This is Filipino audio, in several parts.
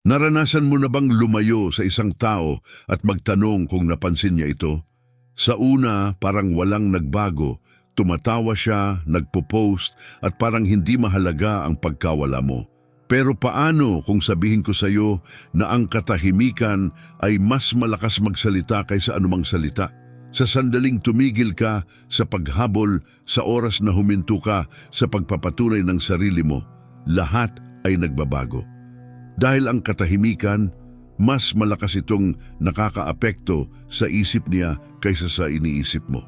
Naranasan mo na bang lumayo sa isang tao at magtanong kung napansin niya ito? Sa una, parang walang nagbago. Tumatawa siya, nagpo-post at parang hindi mahalaga ang pagkawala mo. Pero paano kung sabihin ko sa iyo na ang katahimikan ay mas malakas magsalita kaysa anumang salita? Sa sandaling tumigil ka sa paghabol, sa oras na huminto ka sa pagpapatunay ng sarili mo, lahat ay nagbabago. Dahil ang katahimikan, mas malakas itong nakakaapekto sa isip niya kaysa sa iniisip mo.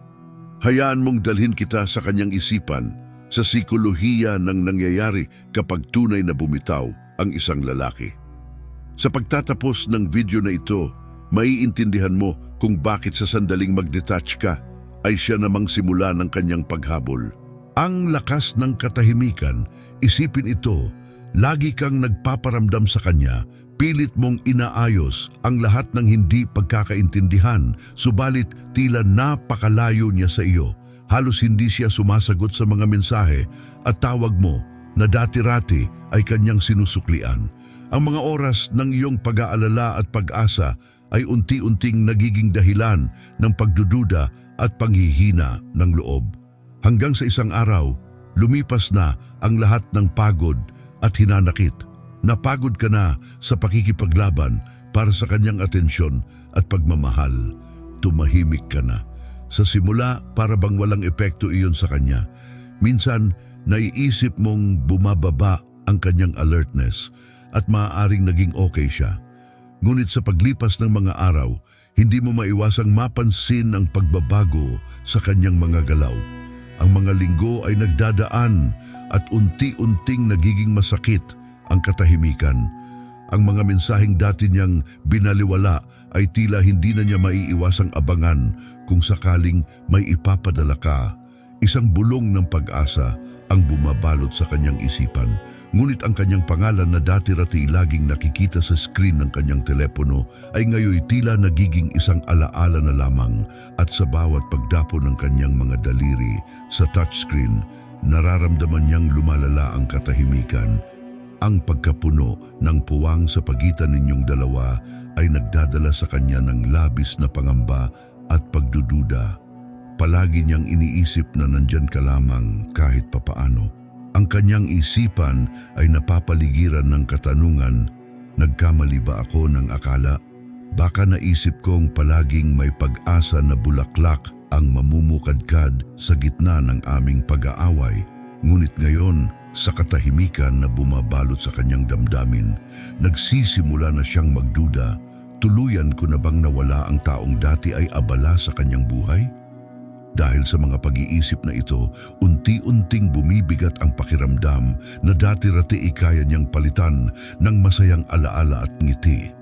Hayaan mong dalhin kita sa kanyang isipan, sa sikolohiya ng nangyayari kapag tunay na bumitaw ang isang lalaki. Sa pagtatapos ng video na ito, maiintindihan mo kung bakit sa sandaling mag-detach ka ay siya namang simula ng kanyang paghabol. Ang lakas ng katahimikan, isipin ito, lagi kang nagpaparamdam sa kanya, pilit mong inaayos ang lahat ng hindi pagkakaintindihan, subalit tila napakalayo niya sa iyo. Halos hindi siya sumasagot sa mga mensahe at tawag mo na dati-rati ay kanyang sinusuklian. Ang mga oras ng iyong pag-aalala at pag-asa ay unti-unting nagiging dahilan ng pagdududa at panghihina ng loob. Hanggang sa isang araw, lumipas na ang lahat ng pagod at hinanakit. Napagod ka na sa pakikipaglaban para sa kanyang atensyon at pagmamahal. Tumahimik ka na. Sa simula, para bang walang epekto iyon sa kanya. Minsan, naiisip mong bumababa ang kanyang alertness at maaaring naging okay siya. Ngunit sa paglipas ng mga araw, hindi mo maiwasang mapansin ang pagbabago sa kanyang mga galaw. Ang mga linggo ay nagdadaan at unti-unting nagiging masakit ang katahimikan. Ang mga mensaheng dati niyang binaliwala ay tila hindi na niya maiiwasang abangan kung sakaling may ipapadala ka. Isang bulong ng pag-asa ang bumabalot sa kanyang isipan. Ngunit ang kanyang pangalan na dati-rati laging nakikita sa screen ng kanyang telepono ay ngayoy tila nagiging isang alaala na lamang at sa bawat pagdapo ng kanyang mga daliri sa touchscreen, nararamdaman niyang lumalala ang katahimikan. Ang pagkapuno ng puwang sa pagitan ninyong dalawa ay nagdadala sa kanya ng labis na pangamba at pagdududa. Palagi niyang iniisip na nandyan ka lamang kahit papaano. Ang kanyang isipan ay napapaligiran ng katanungan, nagkamali ba ako ng akala? Baka naisip kong palaging may pag-asa na bulaklak ang mamumukadkad sa gitna ng aming pag-aaway. Ngunit ngayon, sa katahimikan na bumabalot sa kanyang damdamin, nagsisimula na siyang magduda, tuluyan ko na bang nawala ang taong dati ay abala sa kanyang buhay? Dahil sa mga pag-iisip na ito, unti-unting bumibigat ang pakiramdam na dati-rati ikaya niyang palitan ng masayang alaala at ngiti.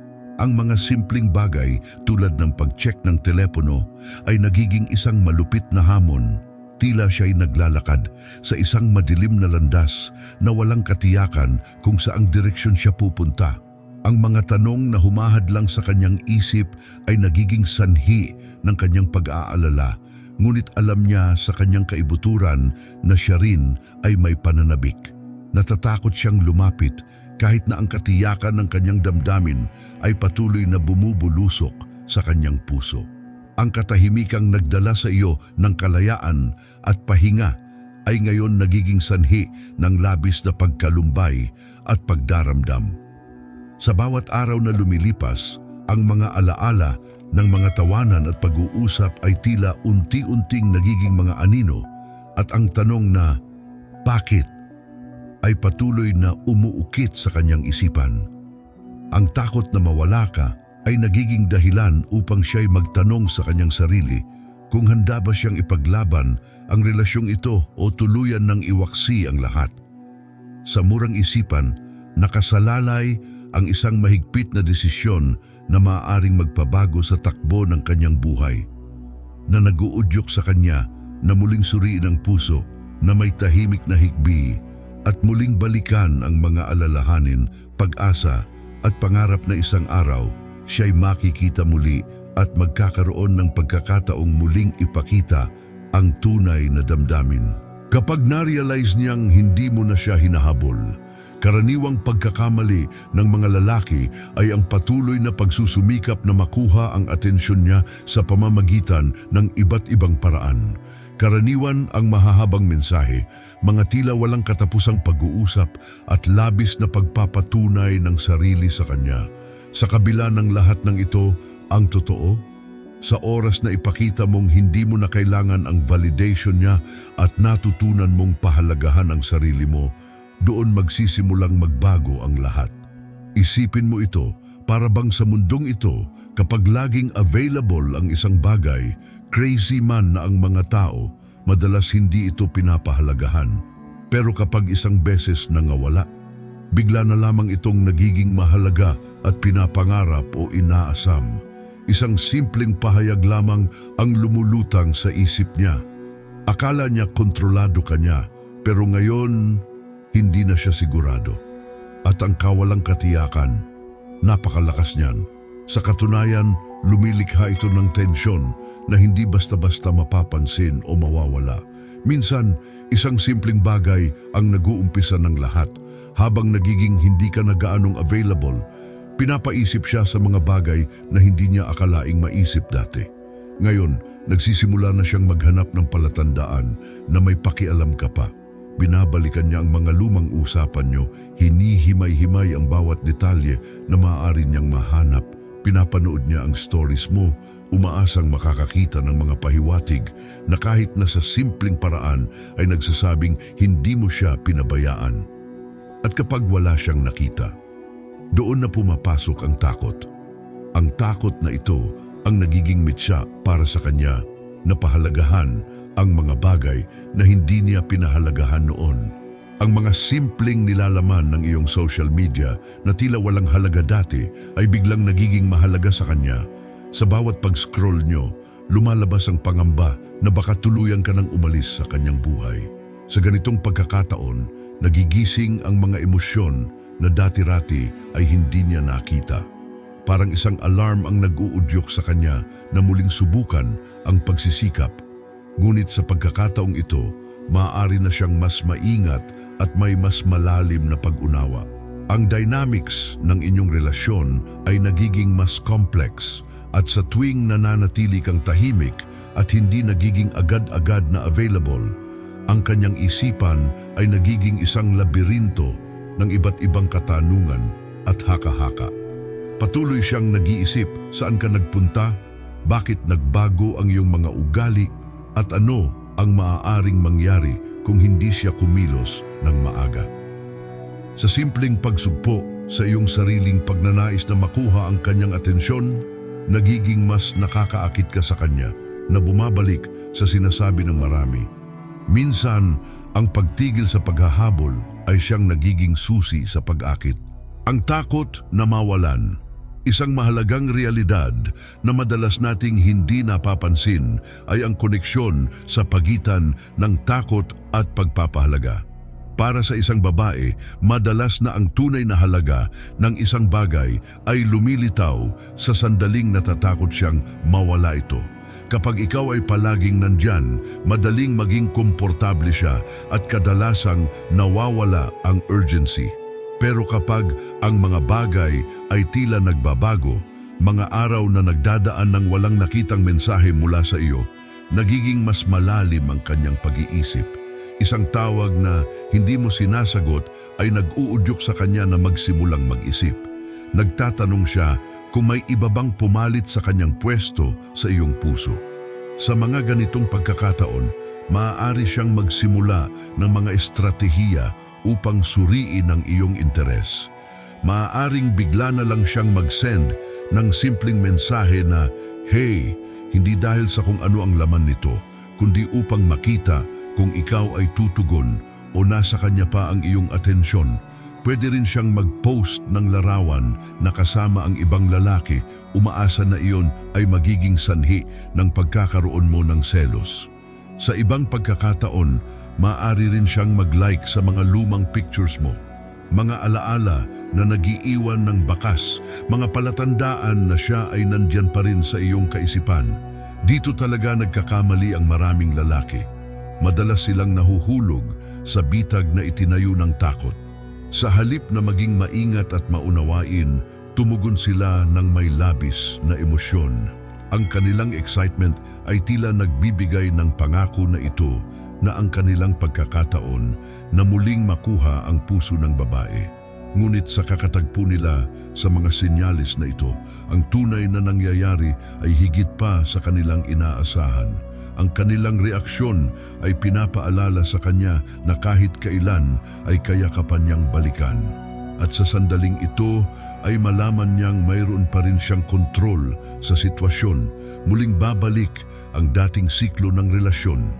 Ang mga simpleng bagay tulad ng pag-check ng telepono ay nagiging isang malupit na hamon. Tila siya'y naglalakad sa isang madilim na landas na walang katiyakan kung saang direksyon siya pupunta. Ang mga tanong na humahad lang sa kanyang isip ay nagiging sanhi ng kanyang pag-aalala ngunit alam niya sa kanyang kaibuturan na siya rin ay may pananabik. Natatakot siyang lumapit kahit na ang katiyakan ng kanyang damdamin ay patuloy na bumubulusok sa kanyang puso. Ang katahimikang nagdala sa iyo ng kalayaan at pahinga ay ngayon nagiging sanhi ng labis na pagkalumbay at pagdaramdam. Sa bawat araw na lumilipas, ang mga alaala ng mga tawanan at pag-uusap ay tila unti-unting nagiging mga anino at ang tanong na bakit ay patuloy na umuukit sa kanyang isipan. Ang takot na mawala ka ay nagiging dahilan upang siya'y magtanong sa kanyang sarili kung handa ba siyang ipaglaban ang relasyong ito o tuluyan ng iwaksi ang lahat. Sa murang isipan, nakasalalay ang isang mahigpit na desisyon na maaaring magpabago sa takbo ng kanyang buhay, na naguudyok sa kanya na muling suriin ang puso na may tahimik na higbi at muling balikan ang mga alalahanin, pag-asa at pangarap na isang araw siya'y makikita muli at magkakaroon ng pagkakataong muling ipakita ang tunay na damdamin. Kapag na-realize niyang hindi mo na siya hinahabol, Karaniwang pagkakamali ng mga lalaki ay ang patuloy na pagsusumikap na makuha ang atensyon niya sa pamamagitan ng iba't ibang paraan. Karaniwan ang mahahabang mensahe, mga tila walang katapusang pag-uusap at labis na pagpapatunay ng sarili sa kanya. Sa kabila ng lahat ng ito, ang totoo, sa oras na ipakita mong hindi mo na kailangan ang validation niya at natutunan mong pahalagahan ang sarili mo, doon magsisimulang magbago ang lahat. Isipin mo ito, para bang sa mundong ito, kapag laging available ang isang bagay, crazy man na ang mga tao, madalas hindi ito pinapahalagahan. Pero kapag isang beses nangawala, bigla na lamang itong nagiging mahalaga at pinapangarap o inaasam. Isang simpleng pahayag lamang ang lumulutang sa isip niya. Akala niya kontrolado kanya, pero ngayon hindi na siya sigurado. At ang kawalang katiyakan, napakalakas niyan. Sa katunayan, lumilikha ito ng tensyon na hindi basta-basta mapapansin o mawawala. Minsan, isang simpleng bagay ang nag-uumpisa ng lahat. Habang nagiging hindi ka na gaanong available, pinapaisip siya sa mga bagay na hindi niya akalaing maisip dati. Ngayon, nagsisimula na siyang maghanap ng palatandaan na may pakialam ka pa. Binabalikan niya ang mga lumang usapan niyo, hinihimay-himay ang bawat detalye na maaari niyang mahanap. Pinapanood niya ang stories mo, umaasang makakakita ng mga pahiwatig na kahit na sa simpleng paraan ay nagsasabing hindi mo siya pinabayaan. At kapag wala siyang nakita, doon na pumapasok ang takot. Ang takot na ito ang nagiging mitya para sa kanya na pahalagahan ang mga bagay na hindi niya pinahalagahan noon. Ang mga simpleng nilalaman ng iyong social media na tila walang halaga dati ay biglang nagiging mahalaga sa kanya. Sa bawat pag-scroll nyo, lumalabas ang pangamba na baka tuluyan ka nang umalis sa kanyang buhay. Sa ganitong pagkakataon, nagigising ang mga emosyon na dati-rati ay hindi niya nakita. Parang isang alarm ang nag-uudyok sa kanya na muling subukan ang pagsisikap. Ngunit sa pagkakataong ito, maaari na siyang mas maingat at may mas malalim na pag-unawa. Ang dynamics ng inyong relasyon ay nagiging mas complex at sa tuwing nananatili kang tahimik at hindi nagiging agad-agad na available, ang kanyang isipan ay nagiging isang labirinto ng iba't ibang katanungan at haka-haka. Patuloy siyang nag-iisip saan ka nagpunta, bakit nagbago ang iyong mga ugali, at ano ang maaaring mangyari kung hindi siya kumilos ng maaga. Sa simpleng pagsugpo sa iyong sariling pagnanais na makuha ang kanyang atensyon, nagiging mas nakakaakit ka sa kanya na bumabalik sa sinasabi ng marami. Minsan, ang pagtigil sa paghahabol ay siyang nagiging susi sa pag-akit. Ang takot na mawalan, isang mahalagang realidad na madalas nating hindi napapansin ay ang koneksyon sa pagitan ng takot at pagpapahalaga. Para sa isang babae, madalas na ang tunay na halaga ng isang bagay ay lumilitaw sa sandaling natatakot siyang mawala ito. Kapag ikaw ay palaging nandyan, madaling maging komportable siya at kadalasang nawawala ang urgency. Pero kapag ang mga bagay ay tila nagbabago, mga araw na nagdadaan ng walang nakitang mensahe mula sa iyo, nagiging mas malalim ang kanyang pag-iisip. Isang tawag na hindi mo sinasagot ay nag-uudyok sa kanya na magsimulang mag-isip. Nagtatanong siya kung may iba bang pumalit sa kanyang pwesto sa iyong puso. Sa mga ganitong pagkakataon, maaari siyang magsimula ng mga estratehiya upang suriin ang iyong interes. Maaaring bigla na lang siyang mag-send ng simpleng mensahe na, Hey, hindi dahil sa kung ano ang laman nito, kundi upang makita kung ikaw ay tutugon o nasa kanya pa ang iyong atensyon. Pwede rin siyang mag-post ng larawan na kasama ang ibang lalaki, umaasa na iyon ay magiging sanhi ng pagkakaroon mo ng selos. Sa ibang pagkakataon, maaari rin siyang mag-like sa mga lumang pictures mo. Mga alaala na nagiiwan ng bakas, mga palatandaan na siya ay nandyan pa rin sa iyong kaisipan. Dito talaga nagkakamali ang maraming lalaki. Madalas silang nahuhulog sa bitag na itinayo ng takot. Sa halip na maging maingat at maunawain, tumugon sila ng may labis na emosyon. Ang kanilang excitement ay tila nagbibigay ng pangako na ito na ang kanilang pagkakataon na muling makuha ang puso ng babae. Ngunit sa kakatagpo nila sa mga sinyalis na ito, ang tunay na nangyayari ay higit pa sa kanilang inaasahan. Ang kanilang reaksyon ay pinapaalala sa kanya na kahit kailan ay kayakapan niyang balikan. At sa sandaling ito ay malaman niyang mayroon pa rin siyang kontrol sa sitwasyon. Muling babalik ang dating siklo ng relasyon.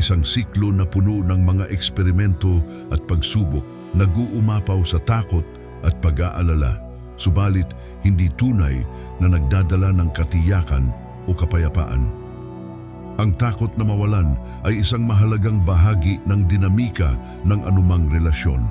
Isang siklo na puno ng mga eksperimento at pagsubok, nag-uumapaw sa takot at pag-aalala. Subalit, hindi tunay na nagdadala ng katiyakan o kapayapaan. Ang takot na mawalan ay isang mahalagang bahagi ng dinamika ng anumang relasyon.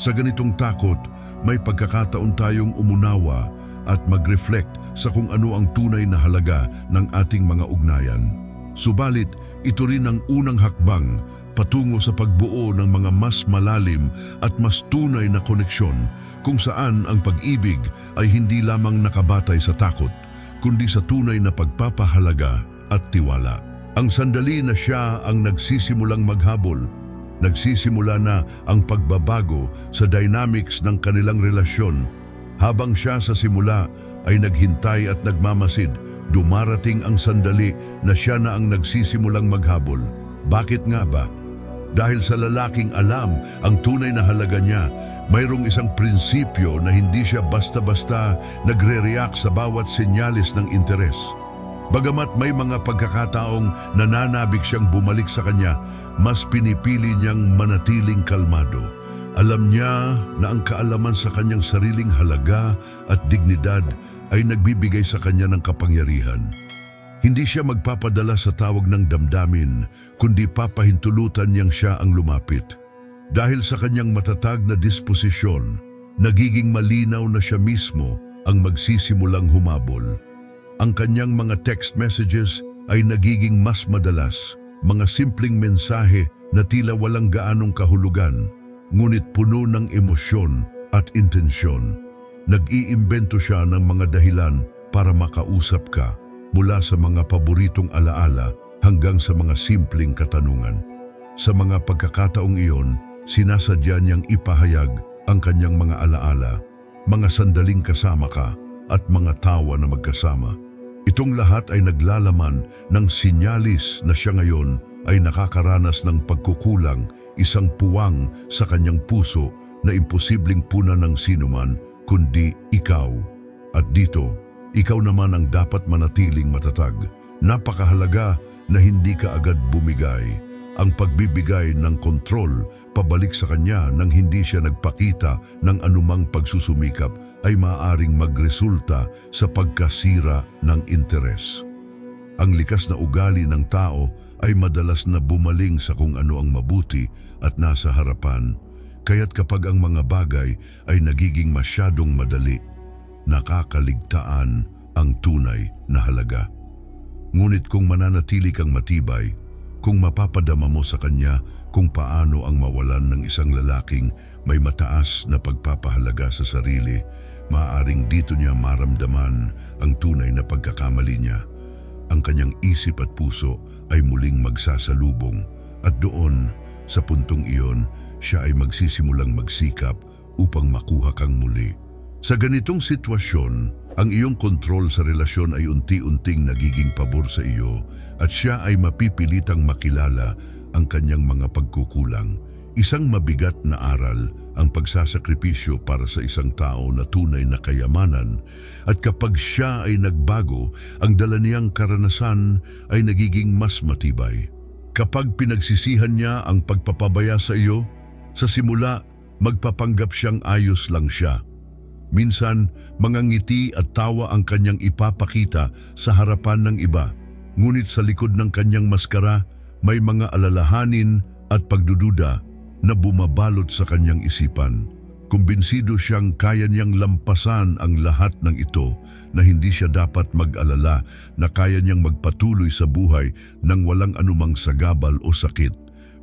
Sa ganitong takot, may pagkakataon tayong umunawa at mag-reflect sa kung ano ang tunay na halaga ng ating mga ugnayan. Subalit, ito rin ang unang hakbang patungo sa pagbuo ng mga mas malalim at mas tunay na koneksyon kung saan ang pag-ibig ay hindi lamang nakabatay sa takot, kundi sa tunay na pagpapahalaga at tiwala. Ang sandali na siya ang nagsisimulang maghabol, nagsisimula na ang pagbabago sa dynamics ng kanilang relasyon. Habang siya sa simula ay naghintay at nagmamasid, dumarating ang sandali na siya na ang nagsisimulang maghabol. Bakit nga ba? Dahil sa lalaking alam ang tunay na halaga niya, mayroong isang prinsipyo na hindi siya basta-basta nagre-react sa bawat senyalis ng interes. Bagamat may mga pagkakataong nananabik siyang bumalik sa kanya, mas pinipili niyang manatiling kalmado. Alam niya na ang kaalaman sa kanyang sariling halaga at dignidad ay nagbibigay sa kanya ng kapangyarihan. Hindi siya magpapadala sa tawag ng damdamin, kundi papahintulutan niyang siya ang lumapit. Dahil sa kanyang matatag na disposisyon, nagiging malinaw na siya mismo ang magsisimulang humabol. Ang kanyang mga text messages ay nagiging mas madalas, mga simpleng mensahe na tila walang gaanong kahulugan, ngunit puno ng emosyon at intensyon. Nag-iimbento siya ng mga dahilan para makausap ka mula sa mga paboritong alaala hanggang sa mga simpleng katanungan. Sa mga pagkakataong iyon, sinasadya niyang ipahayag ang kanyang mga alaala, mga sandaling kasama ka at mga tawa na magkasama. Itong lahat ay naglalaman ng sinyalis na siya ngayon ay nakakaranas ng pagkukulang, isang puwang sa kanyang puso na imposibleng puna ng sinuman kundi ikaw. At dito, ikaw naman ang dapat manatiling matatag. Napakahalaga na hindi ka agad bumigay. Ang pagbibigay ng kontrol pabalik sa kanya nang hindi siya nagpakita ng anumang pagsusumikap ay maaaring magresulta sa pagkasira ng interes. Ang likas na ugali ng tao ay madalas na bumaling sa kung ano ang mabuti at nasa harapan. Kaya't kapag ang mga bagay ay nagiging masyadong madali, nakakaligtaan ang tunay na halaga. Ngunit kung mananatili kang matibay, kung mapapadama mo sa kanya kung paano ang mawalan ng isang lalaking may mataas na pagpapahalaga sa sarili, maaaring dito niya maramdaman ang tunay na pagkakamali niya. Ang kanyang isip at puso ay muling magsasalubong at doon, sa puntong iyon, siya ay magsisimulang magsikap upang makuha kang muli. Sa ganitong sitwasyon, ang iyong kontrol sa relasyon ay unti-unting nagiging pabor sa iyo at siya ay mapipilitang makilala ang kanyang mga pagkukulang. Isang mabigat na aral ang pagsasakripisyo para sa isang tao na tunay na kayamanan at kapag siya ay nagbago, ang dala niyang karanasan ay nagiging mas matibay. Kapag pinagsisihan niya ang pagpapabaya sa iyo, sa simula magpapanggap siyang ayos lang siya. Minsan, mga ngiti at tawa ang kanyang ipapakita sa harapan ng iba. Ngunit sa likod ng kanyang maskara, may mga alalahanin at pagdududa na bumabalot sa kanyang isipan. Kumbinsido siyang kaya niyang lampasan ang lahat ng ito na hindi siya dapat mag-alala na kaya niyang magpatuloy sa buhay nang walang anumang sagabal o sakit.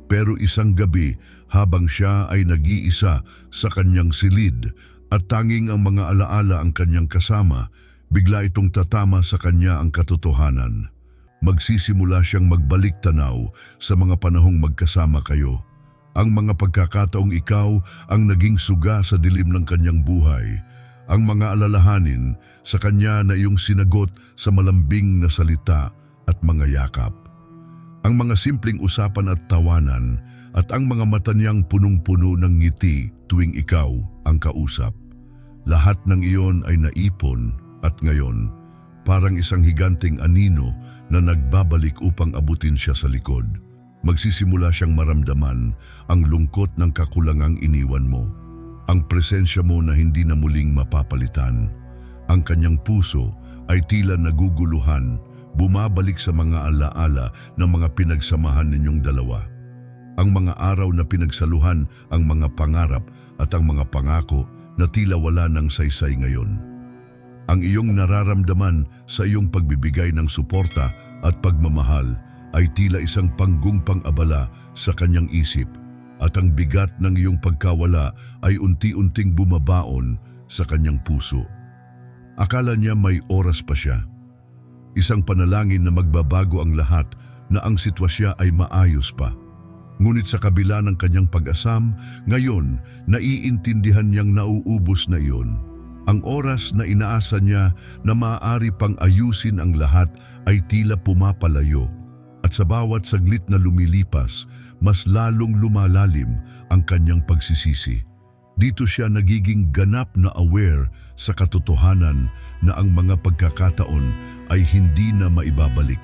Pero isang gabi, habang siya ay nag-iisa sa kanyang silid at tanging ang mga alaala ang kanyang kasama, bigla itong tatama sa kanya ang katotohanan. Magsisimula siyang magbalik tanaw sa mga panahong magkasama kayo. Ang mga pagkakataong ikaw ang naging suga sa dilim ng kanyang buhay. Ang mga alalahanin sa kanya na iyong sinagot sa malambing na salita at mga yakap. Ang mga simpleng usapan at tawanan at ang mga mata niyang punong-puno ng ngiti tuwing ikaw ang kausap. Lahat ng iyon ay naipon at ngayon, parang isang higanting anino na nagbabalik upang abutin siya sa likod. Magsisimula siyang maramdaman ang lungkot ng kakulangang iniwan mo. Ang presensya mo na hindi na muling mapapalitan. Ang kanyang puso ay tila naguguluhan, bumabalik sa mga alaala ng mga pinagsamahan ninyong dalawa. Ang mga araw na pinagsaluhan ang mga pangarap at ang mga pangako na tila wala ng saysay ngayon. Ang iyong nararamdaman sa iyong pagbibigay ng suporta at pagmamahal ay tila isang panggumpang abala sa kanyang isip at ang bigat ng iyong pagkawala ay unti-unting bumabaon sa kanyang puso. Akala niya may oras pa siya. Isang panalangin na magbabago ang lahat na ang sitwasya ay maayos pa. Ngunit sa kabila ng kanyang pag-asam, ngayon naiintindihan niyang nauubos na iyon. Ang oras na inaasa niya na maaari pang ayusin ang lahat ay tila pumapalayo. At sa bawat saglit na lumilipas, mas lalong lumalalim ang kanyang pagsisisi. Dito siya nagiging ganap na aware sa katotohanan na ang mga pagkakataon ay hindi na maibabalik.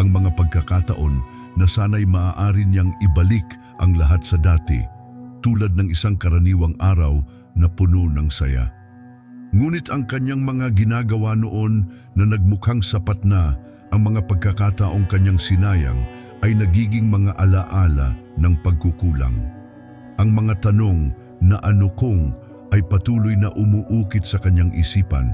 Ang mga pagkakataon na sana'y maaari niyang ibalik ang lahat sa dati, tulad ng isang karaniwang araw na puno ng saya. Ngunit ang kanyang mga ginagawa noon na nagmukhang sapat na ang mga pagkakataong kanyang sinayang ay nagiging mga alaala ng pagkukulang. Ang mga tanong na ano kung ay patuloy na umuukit sa kanyang isipan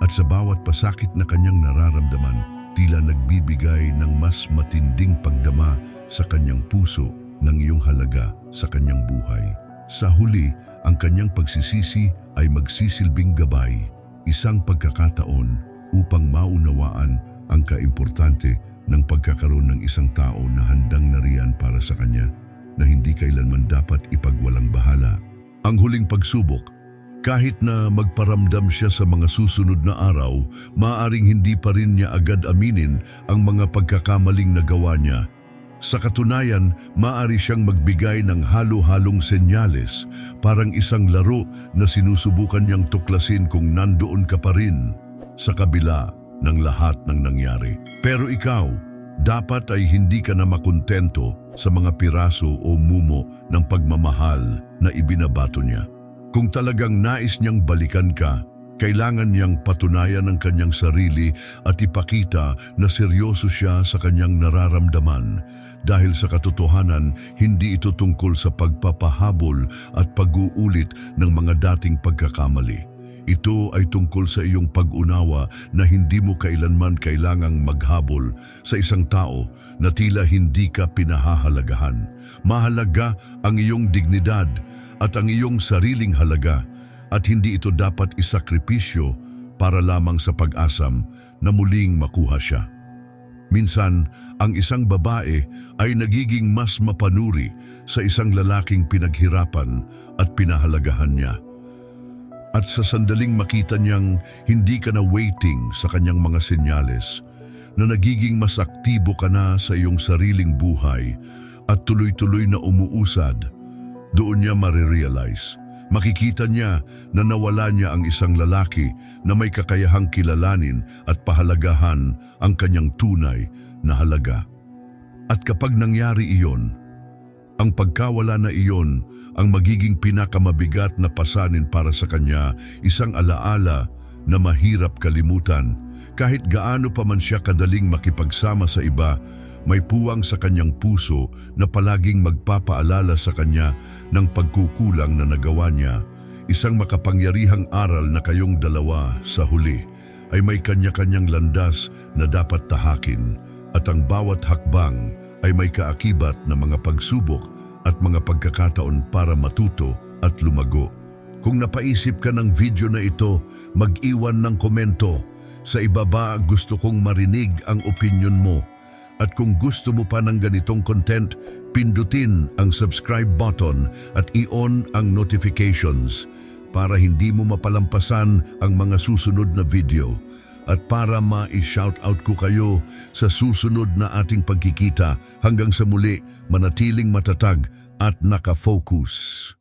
at sa bawat pasakit na kanyang nararamdaman, tila nagbibigay ng mas matinding pagdama sa kanyang puso ng iyong halaga sa kanyang buhay. Sa huli, ang kanyang pagsisisi ay magsisilbing gabay, isang pagkakataon upang maunawaan ang kaimportante ng pagkakaroon ng isang tao na handang nariyan para sa kanya na hindi kailanman dapat ipagwalang bahala. Ang huling pagsubok, kahit na magparamdam siya sa mga susunod na araw, maaaring hindi pa rin niya agad aminin ang mga pagkakamaling nagawa niya. Sa katunayan, maaari siyang magbigay ng halo-halong senyales, parang isang laro na sinusubukan niyang tuklasin kung nandoon ka pa rin sa kabila ng lahat ng nangyari. Pero ikaw, dapat ay hindi ka na makontento sa mga piraso o mumo ng pagmamahal na ibinabato niya. Kung talagang nais niyang balikan ka, kailangan niyang patunayan ang kanyang sarili at ipakita na seryoso siya sa kanyang nararamdaman dahil sa katotohanan hindi ito tungkol sa pagpapahabol at pag-uulit ng mga dating pagkakamali. Ito ay tungkol sa iyong pag-unawa na hindi mo kailanman kailangang maghabol sa isang tao na tila hindi ka pinahahalagahan. Mahalaga ang iyong dignidad at ang iyong sariling halaga at hindi ito dapat isakripisyo para lamang sa pag-asam na muling makuha siya. Minsan, ang isang babae ay nagiging mas mapanuri sa isang lalaking pinaghirapan at pinahalagahan niya. At sa sandaling makita niyang hindi ka na waiting sa kanyang mga senyales, na nagiging mas aktibo ka na sa iyong sariling buhay at tuloy-tuloy na umuusad, doon niya marirealize. Makikita niya na nawala niya ang isang lalaki na may kakayahang kilalanin at pahalagahan ang kanyang tunay na halaga. At kapag nangyari iyon, ang pagkawala na iyon ang magiging pinakamabigat na pasanin para sa kanya, isang alaala na mahirap kalimutan. Kahit gaano pa man siya kadaling makipagsama sa iba, may puwang sa kanyang puso na palaging magpapaalala sa kanya ng pagkukulang na nagawa niya. Isang makapangyarihang aral na kayong dalawa sa huli ay may kanya-kanyang landas na dapat tahakin at ang bawat hakbang ay may kaakibat na mga pagsubok at mga pagkakataon para matuto at lumago. Kung napaisip ka ng video na ito, mag-iwan ng komento. Sa ibaba gusto kong marinig ang opinion mo. At kung gusto mo pa ng ganitong content, pindutin ang subscribe button at i-on ang notifications para hindi mo mapalampasan ang mga susunod na video at para ma-shoutout ko kayo sa susunod na ating pagkikita hanggang sa muli manatiling matatag at nakafocus.